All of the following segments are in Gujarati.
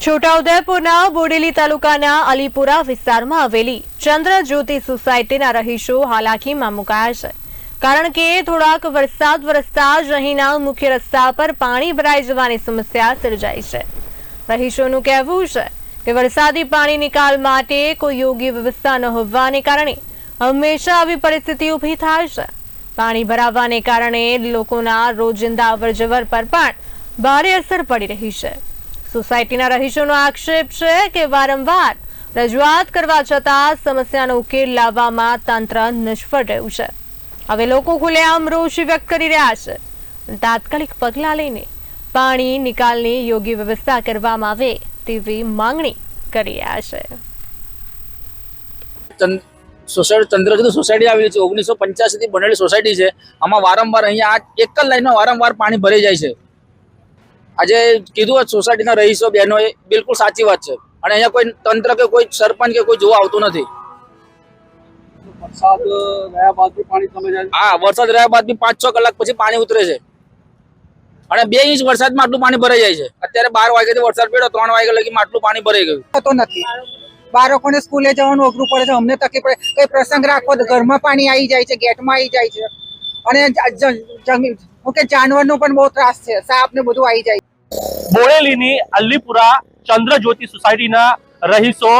છોટાઉદેપુરના બોડેલી તાલુકાના અલીપુરા વિસ્તારમાં આવેલી ચંદ્રજ્યોતિ સોસાયટીના રહીશો હાલાકીમાં મુકાયા છે. કારણ કે થોડાક વરસાદ વરસતા જ અહીંના મુખ્ય રસ્તા પર પાણી ભરાઈ જવાની સમસ્યા સર્જાઈ છે. રહીશોનું કહેવું છે કે વરસાદી પાણી નિકાલ માટે કોઈ યોગ્ય વ્યવસ્થા ન હોવાને કારણે હંમેશા આવી પરિસ્થિતિ ઊભી થાય છે. પાણી ભરાવાને કારણે લોકોના રોજિંદા અવરજવર પર પણ ભારે અસર પડી રહી છે. સોસાયટીના રહીશોનો આક્ષેપ છે કે વારંવાર રજૂઆત કરવા છતાં સમસ્યાનો ઉકેલ લાવવામાં તંત્ર નિષ્ફળ રહ્યું છે. હવે લોકો ખુલ્લેઆમ રોષ વ્યક્ત કરી રહ્યા છે. તાત્કાલિક પગલાં લઈને પાણી નિકાલની યોગ્ય વ્યવસ્થા કરવામાં આવે તેવી માંગણી કરી રહ્યા છે. સોસાયટી ચંદ્રજ્યોતિ સોસાયટી આવેલી છે. ઓગણીસો પંચ્યાસી થી બનેલી સોસાયટી છે. આમાં વારંવાર અહીંયા એક જ લાઈનમાં વારંવાર પાણી ભરાઈ જાય છે. આજે કીધું હોત સોસાયટીના રહીશો બહેનોએ બિલકુલ સાચી વાત છે. અને અહીંયા કોઈ તંત્ર કે કોઈ સરપંચ કે કોઈ જોવા આવતું નથી. વરસાદ રહ્યા બાદ બી પાણી તમે હા વરસાદ રહ્યા બાદ બી પાંચ છ કલાક પછી પાણી ઉતરે છે. અને બે ઇંચ વરસાદમાં આટલું પાણી ભરાઈ જાય છે. અત્યારે બાર વાગ્યાથી વરસાદ પડ્યો ત્રણ વાગ્યા લગી આટલું પાણી ભરાઈ ગયું. થતો નથી. બાળકોને સ્કૂલે જવાનું અઘરું પડે છે. અમને તકલીફ પડે. કઈ પ્રસંગ રાખો તો ઘરમાં પાણી આવી જાય છે ગેટમાં આવી જાય છે. અને ઓકે જાનવરનો પણ બહુ ત્રાસ છે. સાપ ને બધું આવી જાય. બોરેલીની અલ્લીપુરા ચંદ્રજ્યોતિ સોસાયટીના રહીશો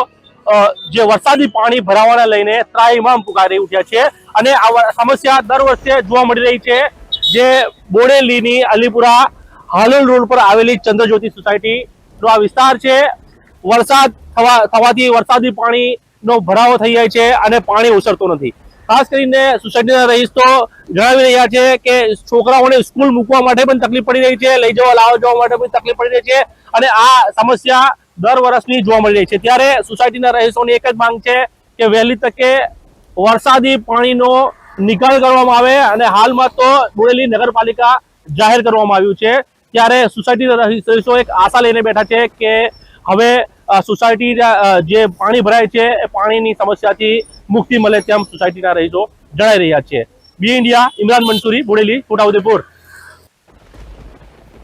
જે વરસાદી પાણી ભરાવાને લઈને ત્રાહિમામ પુકારી ઉઠ્યા છે. અને આ સમસ્યા દર વર્ષે જોવા મળી રહી છે જે બોડેલીની અલીપુરા હાલોલ રોડ પર આવેલી ચંદ્રજ્યોતિ સોસાયટી નો આ વિસ્તાર છે. વરસાદ થવા થવાથી વરસાદી પાણીનો ભરાવો થઈ જાય છે અને પાણી ઉસરતું નથી. ખાસ કરીને સોસાયટીના રહીશો જણાવી રહ્યા છે કે છોકરાઓને સ્કૂલ મૂકવા માટે પણ તકલીફ પડી રહી છે, લઈ જવા, લાવવા જવા માટે પણ તકલીફ પડી રહી છે અને આ સમસ્યા દર વર્ષની જોવા મળી રહી છે. ત્યારે સોસાયટીના રહીશોની એક જ માંગ છે કે વહેલી તકે વરસાદી પાણીનો નિકાલ કરવામાં આવે અને હાલમાં તો બોરેલી નગરપાલિકા જાહેર કરવામાં આવ્યું છે. ત્યારે સોસાયટીના રહીશો એક આશા લઈને બેઠા છે કે હવે સોસાયટી જે પાણી ભરાય છે, એ પાણીની સમસ્યાથી મુક્તિ મળે તેમ સોસાયટીના રહીશો જણાઈ રહ્યા છે. Be India, Imran Mansuri, Bodeli, Chhota Udepur.